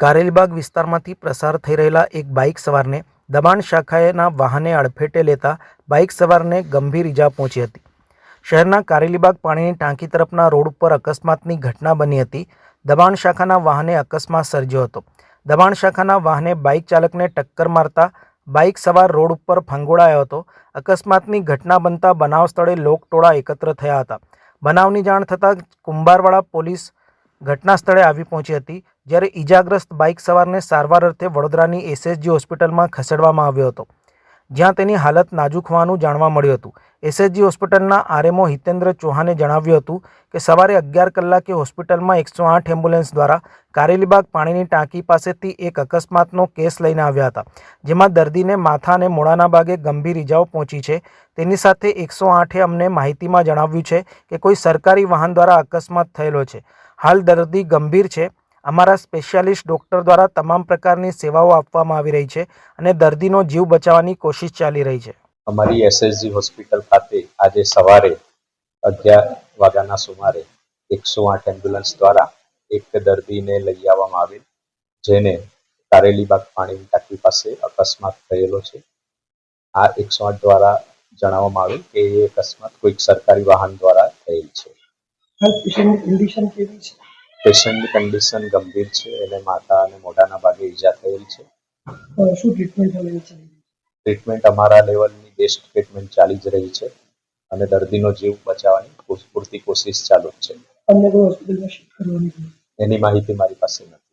કારેલીબાગ વિસ્તારમાંથી પ્રસાર થઈ રહેલા એક બાઇક સવારને દબાણ શાખાએના વાહને અડફેટે લેતા બાઇક સવારને ગંભીર ઇજા પહોંચી હતી. શહેરના કારેલીબાગ પાણીની ટાંકી તરફના રોડ ઉપર અકસ્માતની ઘટના બની હતી. દબાણ શાખાના વાહને અકસ્માત સર્જ્યો હતો. દબાણ શાખાના વાહને બાઇક ચાલકને ટક્કર મારતા બાઇક સવાર રોડ ઉપર ફંગોળાયો હતો. અકસ્માતની ઘટના બનતા બનાવ સ્થળે લોકટોળા એકત્ર થયા હતા. બનાવની જાણ થતાં કુંભારવાડા પોલીસ ઘટના સ્થળે આવી પહોંચી હતી, જ્યારે ઈજાગ્રસ્ત બાઇક સવારને સારવાર અર્થે વડોદરાની એસએસજી હોસ્પિટલમાં ખસેડવામાં આવ્યો હતો. જ્યાં તેની હાલત નાજુક હોવાનું જાણવા મળ્યું હતું. એસએસજી હોસ્પિટલના આરએમઓ હિતેન્દ્ર ચૌહાણે જણાવ્યું હતું કે, સવારે અગિયાર કલાકે હોસ્પિટલમાં એકસો આઠ એમ્બ્યુલન્સ દ્વારા કારેલીબાગ પાણીની ટાંકી પાસેથી એક અકસ્માતનો કેસ લઈને આવ્યા હતા, જેમાં દર્દીને માથા અને મોડાના ભાગે ગંભીર ઇજાઓ પહોંચી છે. તેની સાથે એકસો આઠે અમને માહિતીમાં જણાવ્યું છે કે, કોઈ સરકારી વાહન દ્વારા અકસ્માત થયેલો છે. હાલ દર્દી ગંભીર છે. અમારા સ્પેશિયાલિસ્ટ ડૉક્ટર દ્વારા તમામ પ્રકારની સેવાઓ આપવામાં આવી રહી છે અને દર્દીનો જીવ બચાવવાની કોશિશ ચાલી રહી છે. અમારી એસએસજી હોસ્પિટલ ખાતે આજે સવારે અગિયાર વાગ્યાના સુમારે એકસો આઠ એમ્બ્યુલન્સ દ્વારા એક દર્દીને લઈ આવવામાં આવેલ, જેને કારેલીબાગ પાણીની ટાંકી પાસે અકસ્માત થયેલો છે. આ એકસો આઠ દ્વારા જણાવવામાં આવ્યું કે એ અકસ્માત કોઈક સરકારી વાહન દ્વારા થયેલ છે. હાલ પેશન્ટની કન્ડિશન કેવી છે? પેશન્ટની કન્ડિશન ગંભીર છે એને માથા અને મોઢાના ભાગે ઈજા થયેલ છે. અ, શું ટ્રીટમેન્ટ હવે છે? ટ્રીટમેન્ટ અમારા લેવલની બેસ્ટ ટ્રીટમેન્ટ ચાલી જ રહી છે અને દર્દીનો જીવ બચાવવાની પૂરતી કોશિશ ચાલુ જ છે. અમને કોઈ હોસ્પિટલમાં શિફ્ટ કરવાની જરૂર એની માહિતી મારી પાસે નથી.